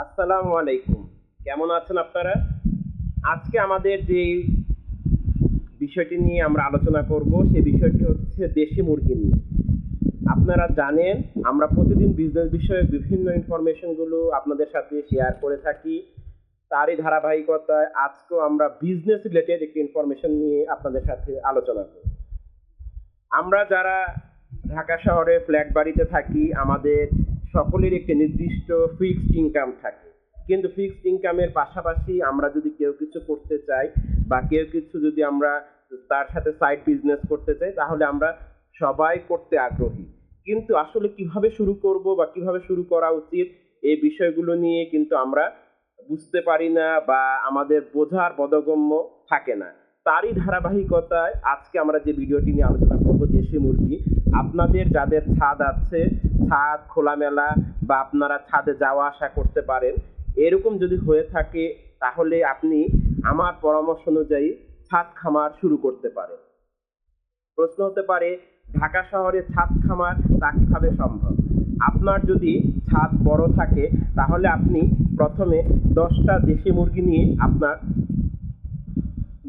আসসালামু আলাইকুম। কেমন আছেন আপনারা? আজকে আমাদের যে বিষয়টি নিয়ে আমরা আলোচনা করব, সে বিষয়টি হচ্ছে দেশি মুরগি নিয়ে। আপনারা জানেন, আমরা প্রতিদিন বিজনেস বিষয়ে বিভিন্ন ইনফরমেশনগুলো আপনাদের সাথে শেয়ার করে থাকি। তারই ধারাবাহিকতায় আজকেও আমরা বিজনেস রিলেটেড একটি ইনফরমেশন নিয়ে আপনাদের সাথে আলোচনা করব। আমরা যারা ঢাকা শহরে ফ্ল্যাট বাড়িতে থাকি, আমাদের সকলের একটি নির্দিষ্ট ফিক্সড ইনকাম থাকে। কিন্তু ফিক্সড ইনকামের পাশাপাশি আমরা যদি কেউ কিছু করতে চাই বা কেউ কিছু যদি আমরা তার সাথে সাইড বিজনেস করতে চাই, তাহলে আমরা সবাই করতে আগ্রহী। কিন্তু আসলে কীভাবে শুরু করব বা কীভাবে শুরু করা উচিত, এই বিষয়গুলো নিয়ে কিন্তু আমরা বুঝতে পারি না বা আমাদের বোঝার বোধগম্য থাকে না। তারই ধারাবাহিকতায় আজকে আমরা যে ভিডিওটি নিয়ে আলোচনা করব দেশি মুরগি, আপনাদের যাদের ছাদ আছে ছাদ খোলামেলা বা আপনারা ছাদে যাওয়া আসা করতে পারেন। এরকম যদি হয়ে থাকে, তাহলে আপনি আমার পরামর্শ অনুযায়ী ছাদ খামার শুরু করতে পারেন। প্রশ্ন হতে পারে, ঢাকা শহরে ছাদ খামার তা কীভাবে সম্ভব? আপনার যদি ছাদ বড় থাকে, তাহলে আপনি প্রথমে দশটা দেশি মুরগি নিয়ে আপনার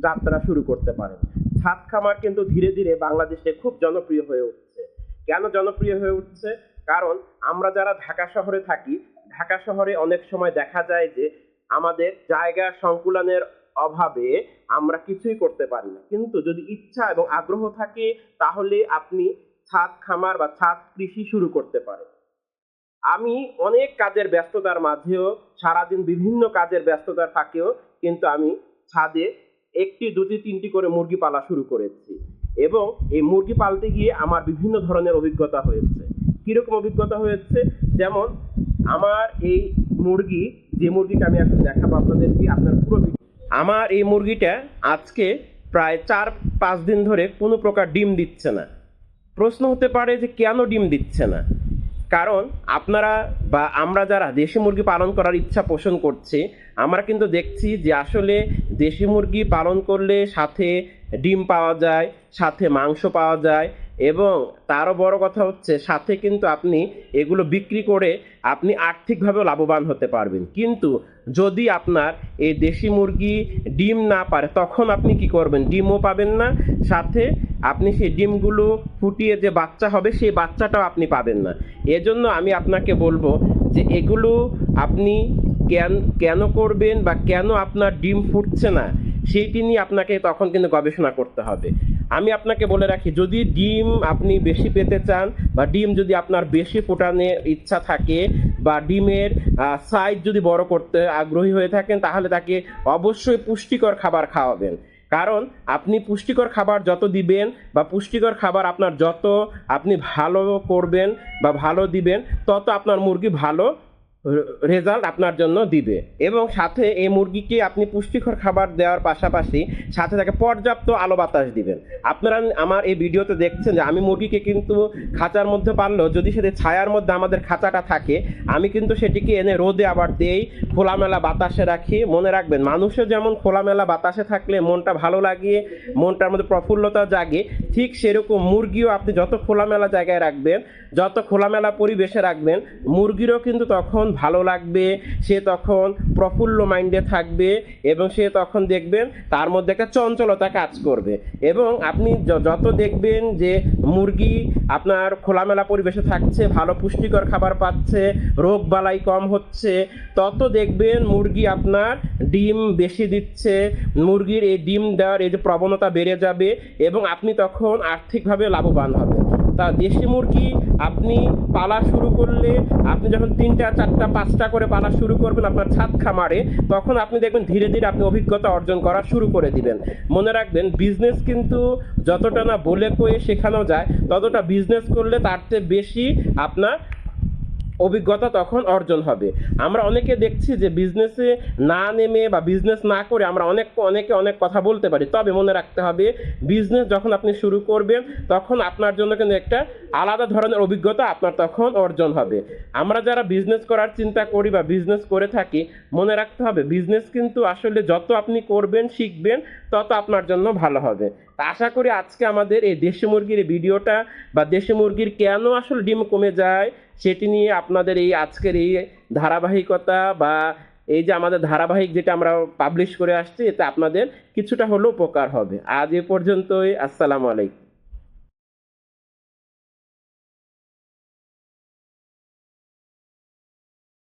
যাত্রা শুরু করতে পারেন। ছাদ খামার কিন্তু ধীরে ধীরে বাংলাদেশে খুব জনপ্রিয় হয়ে উঠছে। কেন জনপ্রিয় হয়ে উঠছে? কারণ আমরা যারা ঢাকা শহরে থাকি, ঢাকা শহরে অনেক সময় দেখা যায় যে আমাদের জায়গা সংকুলনের অভাবে আমরা কিছুই করতে পারি না। কিন্তু যদি ইচ্ছা এবং আগ্রহ থাকে, তাহলে আপনি ছাদ খামার বা ছাদ কৃষি শুরু করতে পারেন। আমি অনেক কাজের ব্যস্ততার মাঝেও সারাদিন বিভিন্ন কাজের ব্যস্ততার ফাঁকেও কিন্তু আমি ছাদে একটি, দুটি, তিনটি করে মুরগি পালা শুরু করেছি। এবং এই মুরগি পালতে গিয়ে আমার বিভিন্ন ধরনের অভিজ্ঞতা হয়েছে। কীরকম অভিজ্ঞতা হয়েছে? যেমন, আমার এই মুরগি, যে মুরগিটা আমি এখন দেখাবো আপনাদেরকে, আপনার পুরো আমার এই মুরগিটা আজকে প্রায় চার, পাঁচ দিন ধরে কোনো প্রকার ডিম দিচ্ছে না। প্রশ্ন হতে পারে যে কেন ডিম দিচ্ছে না? কারণ, আপনারা বা আমরা যারা দেশি মুরগি পালন করার ইচ্ছা পোষণ করছি, আমরা কিন্তু দেখছি যে আসলে দেশি মুরগি পালন করলে সাথে ডিম পাওয়া যায়, সাথে মাংস পাওয়া যায় এবং তারও বড় কথা হচ্ছে, সাথে কিন্তু আপনি এগুলো বিক্রি করে আপনি আর্থিকভাবেও লাভবান হতে পারবেন। কিন্তু যদি আপনার এই দেশি মুরগি ডিম না পারে, তখন আপনি কি করবেন? ডিমও পাবেন না, সাথে আপনি সেই ডিমগুলো ফুটিয়ে যে বাচ্চা হবে, সেই বাচ্চাটাও আপনি পাবেন না। এজন্য আমি আপনাকে বলব যে এগুলো আপনি কেন কেন করবেন বা কেন আপনার ডিম ফুটছে না, সেইটি নিয়ে আপনাকে তখন কিন্তু গবেষণা করতে হবে। আমি আপনাকে বলে রাখি, যদি ডিম আপনি বেশি পেতে চান বা ডিম যদি আপনার বেশি ফোটানোর ইচ্ছা থাকে বা ডিমের সাইজ যদি বড় করতে আগ্রহী হয়ে থাকেন, তাহলে তাকে অবশ্যই পুষ্টিকর খাবার খাওয়াবেন। কারণ আপনি পুষ্টিকর খাবার যত দিবেন বা পুষ্টিকর খাবার আপনার যত আপনি ভালো করবেন বা ভালো দিবেন, তত আপনার মুরগি ভালো রেজাল্ট আপনার জন্য দিবে। এবং সাথে এই মুরগিকে আপনি পুষ্টিকর খাবার দেওয়ার পাশাপাশি সাথে তাকে পর্যাপ্ত আলো বাতাস দিবেন। আপনারা আমার এই ভিডিওতে দেখছেন যে আমি মুরগিকে কিন্তু খাঁচার মধ্যে পারলেও যদি সেটি ছায়ার মধ্যে আমাদের খাঁচাটা থাকে, আমি কিন্তু সেটিকে এনে রোদে আবার দেই, খোলামেলা বাতাসে রাখি। মনে রাখবেন মানুষও যেমন খোলামেলা বাতাসে থাকলে মনটা ভালো লাগে, মনটার মধ্যে প্রফুল্লতা জাগে, ঠিক সেরকম মুরগিও আপনি যত খোলামেলা জায়গায় রাখবেন, যত খোলামেলা পরিবেশে রাখবেন, মুরগিরও কিন্তু তখন ভালো লাগবে, সে তখন প্রফুল্ল মাইন্ডে থাকবে এবং সে তখন দেখবেন তার মধ্যে একটা চঞ্চলতা কাজ করবে। এবং আপনি যত দেখবেন যে মুরগি আপনার খোলামেলা পরিবেশে থাকছে, ভালো পুষ্টিকর খাবার পাচ্ছে, রোগ বালাই কম হচ্ছে, তত দেখবেন মুরগি আপনার ডিম বেশি দিচ্ছে, মুরগির এই ডিম দেওয়ার এই যে প্রবণতা বেড়ে যাবে এবং আপনি তখন আর্থিকভাবে লাভবান হবেন। তা দেশি মুরগি আপনি পালা শুরু করলে, আপনি যখন তিনটা, চারটা, পাঁচটা করে পালা শুরু করবেন, আপনার ছাদ খামারে, তখন আপনি দেখবেন ধীরে ধীরে আপনি অভিজ্ঞতা অর্জন করা শুরু করে দিবেন। মনে রাখবেন বিজনেস কিন্তু যতটা না বলে কয়ে শেখানো যায়, ততটা বিজনেস করলে তার চেয়ে বেশি আপনার অভিজ্ঞতা তখন অর্জন হবে। আমরা অনেকে দেখছি যে বিজনেসে না নেমে বা বিজনেস না করে আমরা অনেক, অনেকে অনেক কথা বলতে পারি। তবে মনে রাখতে হবে বিজনেস যখন আপনি শুরু করবেন, তখন আপনার জন্য কিন্তু একটা আলাদা ধরনের অভিজ্ঞতা আপনার তখন অর্জন হবে। আমরা যারা বিজনেস করার চিন্তা করি বা বিজনেস করে থাকি, মনে রাখতে হবে বিজনেস কিন্তু আসলে যত আপনি করবেন, শিখবেন তত আপনার জন্য ভালো হবে। তা আশা করি আজকে আমাদের এই দেশি মুরগির ভিডিওটা বা দেশি মুরগির কেন আসলে ডিম কমে যায়, সেটি নিয়ে আপনাদের এই আজকের এই ধারাবাহিকতা বা এই যে আমাদের ধারাবাহিক যেটা আমরা পাবলিশ করে আসছি, এতে আপনাদের কিছুটা হলেও উপকার হবে। আজ এ পর্যন্তই, আসসালামু আলাইকুম।